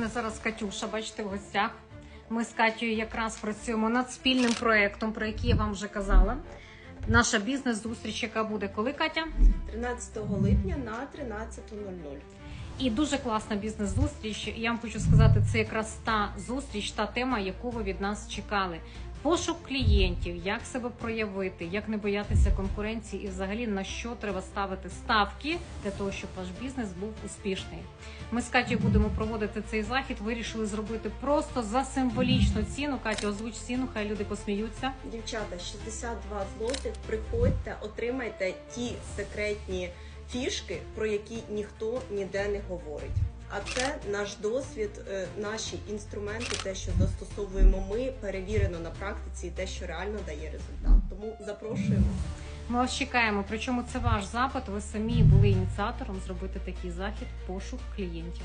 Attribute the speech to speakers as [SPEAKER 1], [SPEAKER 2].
[SPEAKER 1] мене зараз Катюша, бачите, в гостях. Ми з Катєю якраз працюємо над спільним проєктом, про який я вам вже казала. Наша бізнес-зустріч, яка буде коли Катя?
[SPEAKER 2] 13 липня на 13.00.
[SPEAKER 1] І дуже класна бізнес-зустріч. Я вам хочу сказати, це якраз та зустріч, та тема, яку ви від нас чекали. Пошук клієнтів, як себе проявити, як не боятися конкуренції, і взагалі на що треба ставити ставки для того, щоб ваш бізнес був успішний. Ми з Катєю будемо проводити цей захід. Вирішили зробити просто за символічну ціну. Катя, озвуч ціну, хай люди посміються.
[SPEAKER 2] Дівчата, 62 злотих. Приходьте, отримайте ті секретні фішки, про які ніхто ніде не говорить. А це наш досвід, е, наші інструменти, те, що застосовуємо ми, перевірено на практиці, і те, що реально дає результат. Тому запрошуємо.
[SPEAKER 1] Ми вас чекаємо. Причому це ваш запит. Ви самі були ініціатором зробити такий захід пошук клієнтів.